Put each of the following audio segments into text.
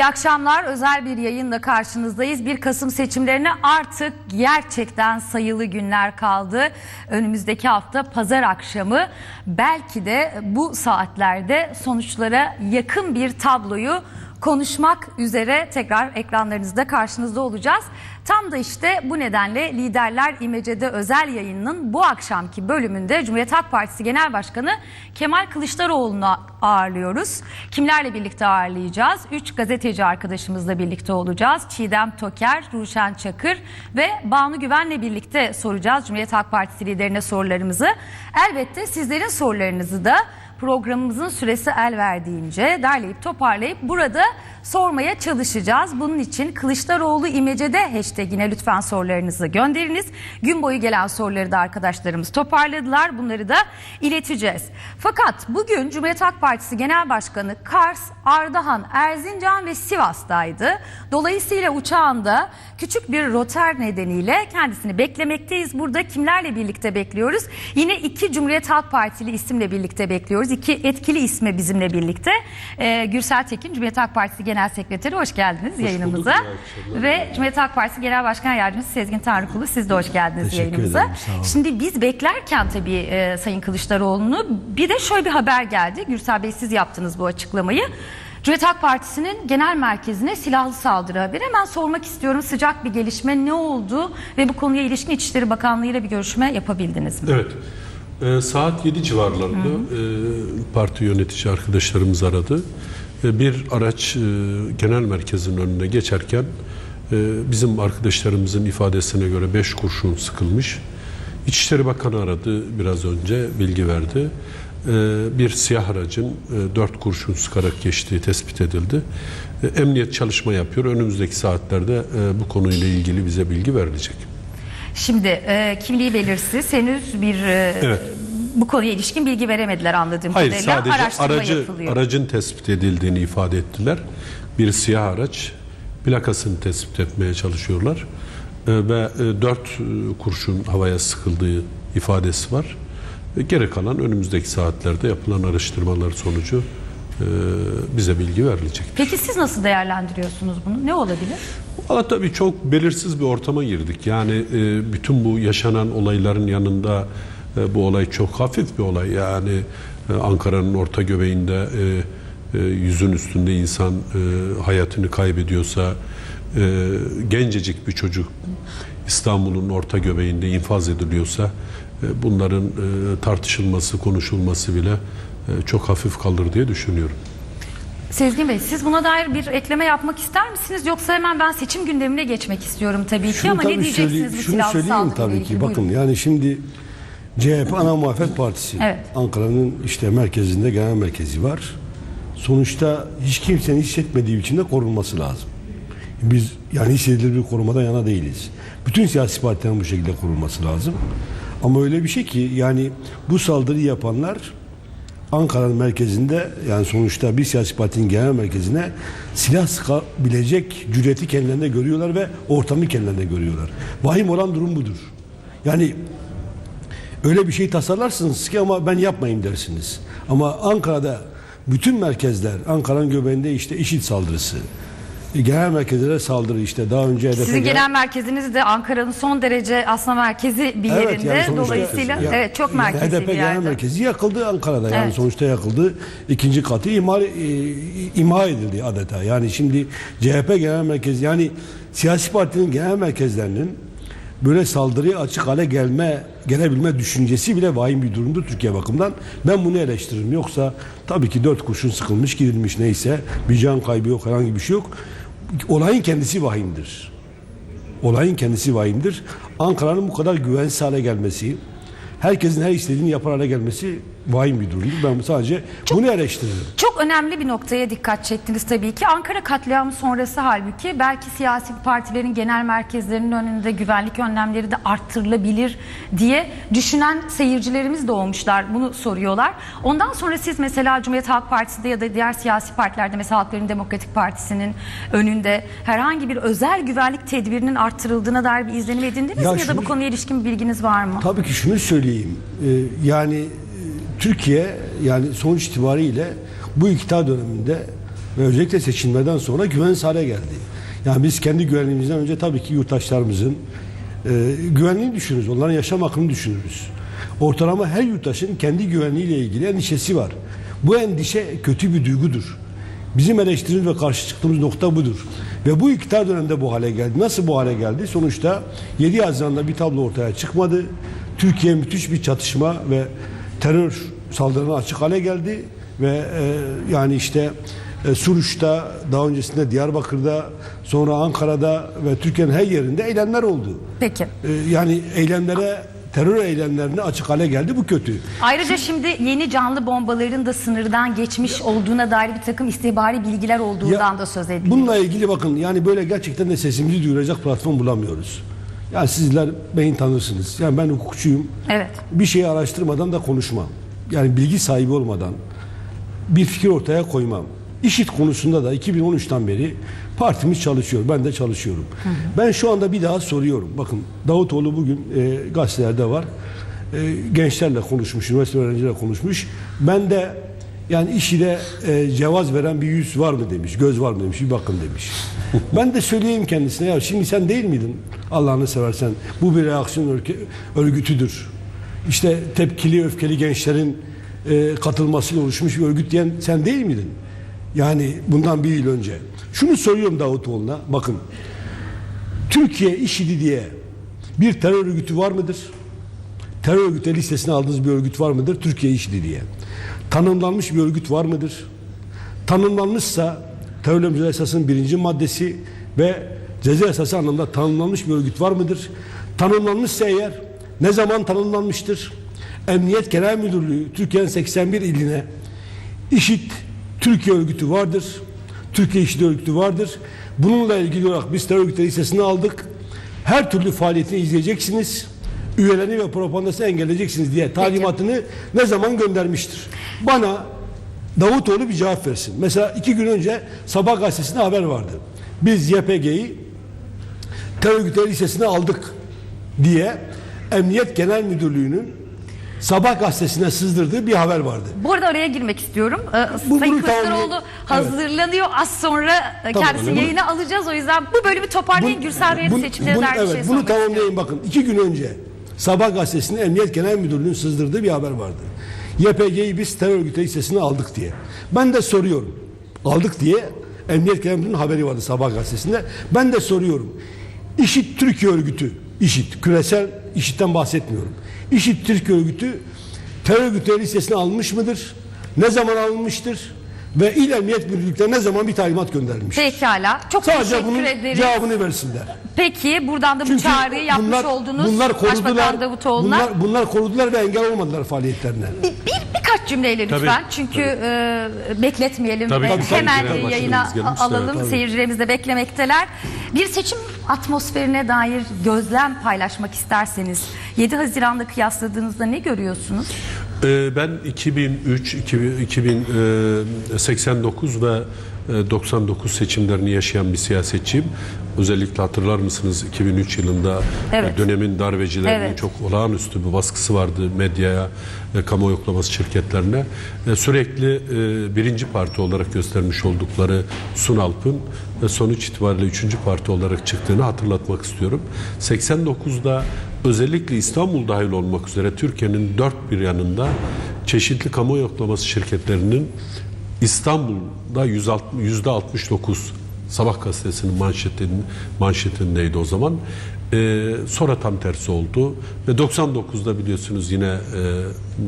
İyi akşamlar. Özel bir yayınla karşınızdayız. 1 Kasım seçimlerine artık gerçekten sayılı günler kaldı. Önümüzdeki hafta pazar akşamı belki de bu saatlerde sonuçlara yakın bir tabloyu konuşmak üzere tekrar ekranlarınızda karşınızda olacağız. Tam da işte bu nedenle Liderler İmece'de özel yayınının bu akşamki bölümünde Cumhuriyet Halk Partisi Genel Başkanı Kemal Kılıçdaroğlu'nu ağırlıyoruz. Kimlerle birlikte ağırlayacağız? Üç gazeteci arkadaşımızla birlikte olacağız. Çiğdem Toker, Ruşen Çakır ve Banu Güven'le birlikte soracağız Cumhuriyet Halk Partisi liderine sorularımızı. Elbette sizlerin sorularınızı da programımızın süresi el verdiğince derleyip toparlayıp burada sormaya çalışacağız. Bunun için Kılıçdaroğlu İmece'de hashtagine lütfen sorularınızı gönderiniz. Gün boyu gelen soruları da arkadaşlarımız toparladılar. Bunları da ileteceğiz. Fakat bugün Cumhuriyet Halk Partisi Genel Başkanı Kars, Ardahan, Erzincan ve Sivas'taydı. Dolayısıyla uçağında küçük bir roter nedeniyle kendisini beklemekteyiz. Burada kimlerle birlikte bekliyoruz? Yine iki Cumhuriyet Halk Partili isimle birlikte bekliyoruz. İki etkili isme bizimle birlikte. Ee, Gürsel Tekin, Cumhuriyet Halk Partisi Genel Sekreteri hoş geldiniz yayınımıza. bulduk, iyi akşamlar. Ve Cumhuriyet Halk Partisi Genel Başkan Yardımcısı Sezgin Tanrıkulu siz de hoş geldiniz Teşekkür yayınımıza. ederim, sağ olun. Şimdi biz beklerken tabii e, Sayın Kılıçdaroğlu'nu bir de şöyle bir haber geldi. Gürsel Bey siz yaptınız bu açıklamayı. Cumhuriyet Halk Partisi'nin genel merkezine silahlı saldırı haberi. Hemen sormak istiyorum sıcak bir gelişme ne oldu ve bu konuya ilişkin İçişleri Bakanlığı ile bir görüşme yapabildiniz mi? Evet. Ee, saat 7 civarlarında e, parti yönetici arkadaşlarımız aradı. E, bir araç e, genel merkezin önüne geçerken e, bizim arkadaşlarımızın ifadesine göre 5 kurşun sıkılmış. İçişleri Bakanı aradı biraz önce bilgi verdi. E, bir siyah aracın 4 kurşun sıkarak geçtiği tespit edildi. E, emniyet çalışma yapıyor. Önümüzdeki saatlerde e, bu konuyla ilgili bize bilgi verilecek. Şimdi e, kimliği belirsiz henüz bir e, Evet. bu konuya ilişkin bilgi veremediler anladığım Hayır kadarıyla. sadece Araştırma aracı yapılıyor. aracın tespit edildiğini ifade ettiler. Bir siyah araç plakasını tespit etmeye çalışıyorlar. Ee, ve e, dört e, kurşun havaya sıkıldığı ifadesi var. E, geri kalan önümüzdeki saatlerde yapılan araştırmalar sonucu e, bize bilgi verilecek. Peki siz nasıl değerlendiriyorsunuz bunu? Ne olabilir? Valla tabii çok belirsiz bir ortama girdik. Yani e, bütün bu yaşanan olayların yanında e, bu olay çok hafif bir olay. Yani e, Ankara'nın orta göbeğinde e, e, yüzün üstünde insan e, hayatını kaybediyorsa, e, gencecik bir çocuk İstanbul'un orta göbeğinde infaz ediliyorsa, e, bunların e, tartışılması, konuşulması bile e, çok hafif kalır diye düşünüyorum. Sezgin Bey siz buna dair bir ekleme yapmak ister misiniz? Yoksa hemen ben seçim gündemine geçmek istiyorum tabii ki Şunu ama tabii ne diyeceksiniz söyleyeyim- bu şunu silahlı söyleyeyim tabii ilgili? ki. Bakın Buyurun. yani şimdi CHP Ana Muhalefet Partisi Evet. Ankara'nın işte merkezinde genel merkezi var. Sonuçta hiç kimsenin hissetmediği biçimde korunması lazım. Biz yani hissedilir bir korumadan yana değiliz. Bütün siyasi partilerin bu şekilde korunması lazım. Ama öyle bir şey ki yani bu saldırıyı yapanlar Ankara'nın merkezinde yani sonuçta bir siyasi partinin genel merkezine silah sıkabilecek cüreti kendilerinde görüyorlar ve ortamı kendilerinde görüyorlar. Vahim olan durum budur. Yani öyle bir şey tasarlarsınız ki ama ben yapmayayım dersiniz. Ama Ankara'da bütün merkezler, Ankara'nın göbeğinde işte IŞİD saldırısı, genel merkezlere saldırı işte daha önce HDP Sizin genel merkeziniz de Ankara'nın son derece aslında merkezi bir Evet, yerinde. yani sonuçta- Dolayısıyla Ya- evet çok merkezi HDP bir genel yerde. merkezi yakıldı Ankara'da yani Evet. sonuçta yakıldı. İkinci katı imha, e, imha edildi adeta. Yani şimdi CHP genel merkezi yani siyasi partinin genel merkezlerinin böyle saldırıya açık hale gelme gelebilme düşüncesi bile vahim bir durumdur Türkiye bakımından. Ben bunu eleştiririm. Yoksa tabii ki dört kurşun sıkılmış gidilmiş neyse bir can kaybı yok herhangi bir şey yok. Olayın kendisi vahimdir. Olayın kendisi vahimdir. Ankara'nın bu kadar güvensiz hale gelmesi, herkesin her istediğini yapar hale gelmesi vahim bir durumdur. Ben sadece bunu eleştiririm. Çok önemli bir noktaya dikkat çektiniz tabii ki. Ankara katliamı sonrası halbuki belki siyasi partilerin genel merkezlerinin önünde güvenlik önlemleri de arttırılabilir diye düşünen seyircilerimiz de olmuşlar. Bunu soruyorlar. Ondan sonra siz mesela Cumhuriyet Halk Partisi'de ya da diğer siyasi partilerde mesela Halkların Demokratik Partisi'nin önünde herhangi bir özel güvenlik tedbirinin arttırıldığına dair bir izlenim edindiniz Ya mi ya da bu şunu- konuya ilişkin bir bilginiz var mı? Tabii ki şunu söyleyeyim. Ee, yani Türkiye yani sonuç itibariyle bu iktidar döneminde ve özellikle seçimlerden sonra güvensiz hale geldi. Yani biz kendi güvenliğimizden önce tabii ki yurttaşlarımızın e, güvenliğini düşünürüz. Onların yaşam hakkını düşünürüz. Ortalama her yurttaşın kendi güvenliğiyle ilgili endişesi var. Bu endişe kötü bir duygudur. Bizim eleştirimiz ve karşı çıktığımız nokta budur. Ve bu iktidar döneminde bu hale geldi. Nasıl bu hale geldi? Sonuçta 7 Haziran'da bir tablo ortaya çıkmadı. Türkiye müthiş bir çatışma ve terör saldırına açık hale geldi. Ve e, yani işte e, Suruç'ta, daha öncesinde Diyarbakır'da, sonra Ankara'da ve Türkiye'nin her yerinde eylemler oldu. Peki. E, yani eylemlere, terör eylemlerine açık hale geldi. Bu kötü. Ayrıca şimdi yeni canlı bombaların da sınırdan geçmiş olduğuna dair bir takım istihbari bilgiler olduğundan Ya, da söz ediliyor. Bununla ilgili bakın yani böyle gerçekten de sesimizi duyuracak platform bulamıyoruz. Yani sizler beyin tanırsınız. Yani ben hukukçuyum. Evet. Bir şeyi araştırmadan da konuşmam. Yani bilgi sahibi olmadan bir fikir ortaya koymam. İşit konusunda da 2013'ten beri partimiz çalışıyor. Ben de çalışıyorum. Ben şu anda bir daha soruyorum. Bakın Davutoğlu bugün e, gazetelerde var. E, gençlerle konuşmuş, üniversite öğrencilerle konuşmuş. Ben de yani işide e, cevaz veren bir yüz var mı demiş, göz var mı demiş, bir bakın demiş. ben de söyleyeyim kendisine ya şimdi sen değil miydin Allah'ını seversen bu bir reaksiyon örgü- örgütüdür. İşte tepkili, öfkeli gençlerin e, katılmasıyla oluşmuş bir örgüt diyen sen değil miydin? Yani bundan bir yıl önce. Şunu soruyorum Davutoğlu'na. Bakın. Türkiye IŞİD'i diye bir terör örgütü var mıdır? Terör örgütü listesine aldığınız bir örgüt var mıdır? Türkiye IŞİD'i diye. Tanımlanmış bir örgüt var mıdır? Tanımlanmışsa terör mücadele esasının birinci maddesi ve ceza esası anlamda tanımlanmış bir örgüt var mıdır? Tanımlanmışsa eğer ne zaman tanımlanmıştır? Emniyet Genel Müdürlüğü Türkiye'nin 81 iline İşit Türkiye örgütü vardır. Türkiye İşit örgütü vardır. Bununla ilgili olarak biz terör örgütleri listesini aldık. Her türlü faaliyetini izleyeceksiniz. Üyelerini ve propagandasını engelleyeceksiniz diye talimatını ne zaman göndermiştir? Bana Davutoğlu bir cevap versin. Mesela iki gün önce Sabah gazetesinde haber vardı. Biz YPG'yi terör örgütleri listesine aldık diye Emniyet Genel Müdürlüğü'nün Sabah gazetesine sızdırdığı bir haber vardı. Bu arada araya girmek istiyorum. Ee, Bu- Sayın bunu tamam- Kılıçdaroğlu hazırlanıyor. Az sonra e, Tamam, kendisini yayına alacağız. O yüzden bu bölümü toparlayın. Bu- Gürsel Bey'in seçimlere bunu- bir evet, şey Bunu sormak istiyorum. bakın. iki gün önce Sabah gazetesinde Emniyet Genel Müdürlüğü'nün sızdırdığı bir haber vardı. YPG'yi biz terör örgütü listesine aldık diye. Ben de soruyorum. Aldık diye Emniyet Genel Müdürlüğü'nün haberi vardı Sabah gazetesinde. Ben de soruyorum. İşit Türkiye örgütü, İşit, küresel İşit'ten bahsetmiyorum. İşit Türkiye örgütü terör örgütleri listesine alınmış mıdır? Ne zaman alınmıştır? Ve İl Emniyet Müdürlükleri ne zaman bir talimat gönderilmiştir? Pekala. Çok Sadece teşekkür bunun ederiz. cevabını versinler. Peki buradan da bu Çünkü çağrıyı yapmış bunlar- oldunuz. Bunlar korudular. Davutoğlu'na. Bunlar, bunlar korudular ve engel olmadılar faaliyetlerine. Bir, bir- birkaç cümleyle lütfen. Tabii, Çünkü e, bekletmeyelim Tabii, tabii, tabii. hemen bir yayına gelmiş, alalım. tabii. Seyircilerimiz de beklemekteler. Bir seçim atmosferine dair gözlem paylaşmak isterseniz 7 Haziran'da kıyasladığınızda ne görüyorsunuz? Ee, Ben 2003, 2000, 2089 ve e, 99 seçimlerini yaşayan bir siyasetçiyim. Özellikle hatırlar mısınız 2003 yılında Evet. e, dönemin darbecilerinin Evet. çok olağanüstü bir baskısı vardı medyaya ve kamu yoklaması şirketlerine. E, Sürekli e, birinci parti olarak göstermiş oldukları Sunalp'ın ve sonuç itibariyle üçüncü parti olarak çıktığını hatırlatmak istiyorum. 89'da özellikle İstanbul dahil olmak üzere Türkiye'nin dört bir yanında çeşitli kamu yoklaması şirketlerinin İstanbul'da 160 yüzde 69 Sabah gazetesinin manşetinin manşetindeydi o zaman. Ee, sonra tam tersi oldu ve 99'da biliyorsunuz yine e,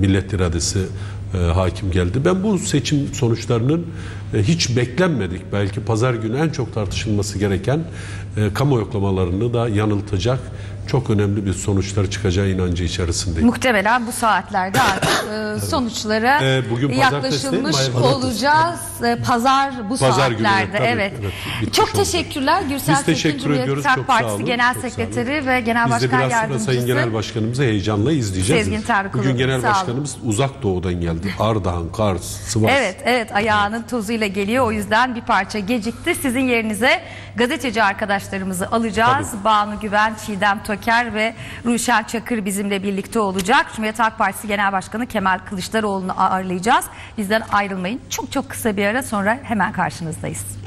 millet iradesi e, hakim geldi. Ben bu seçim sonuçlarının e, hiç beklenmedik belki pazar günü en çok tartışılması gereken e, kamu yoklamalarını da yanıltacak çok önemli bir sonuçları çıkacağı inancı içerisindeyim. Muhtemelen bu saatlerde artık e, sonuçlara Ee, bugün pazartesi değil mi? yaklaşılmış Ay, pazartesi. olacağız. E, Pazar bu Pazar günü, saatlerde. evet, evet. tabii, evet, bitmiş Çok oldu. teşekkürler Gürsel Biz Tekin teşekkür Cumhuriyet ediyoruz. Halk Çok sağ Partisi olun. Genel Çok sağ olun. Sekreteri ve Genel Biz de Başkan biraz sonra Yardımcısı. Sayın Genel Başkanımızı heyecanla izleyeceğiz. Sezgin Tarıkoğlu, Bugün Genel sağ olun. Başkanımız uzak doğudan geldi. Ardahan, Kars, Sivas. Evet, evet ayağının tozuyla geliyor. O yüzden bir parça gecikti. Sizin yerinize gazeteci arkadaşlarımızı alacağız. Banu Güven, Çiğdem Toker ve Ruşen Çakır bizimle birlikte olacak. Cumhuriyet Halk Partisi Genel Başkanı Kemal Kılıçdaroğlu'nu ağırlayacağız. Bizden ayrılmayın. Çok çok kısa bir ara sonra hemen karşınızdayız.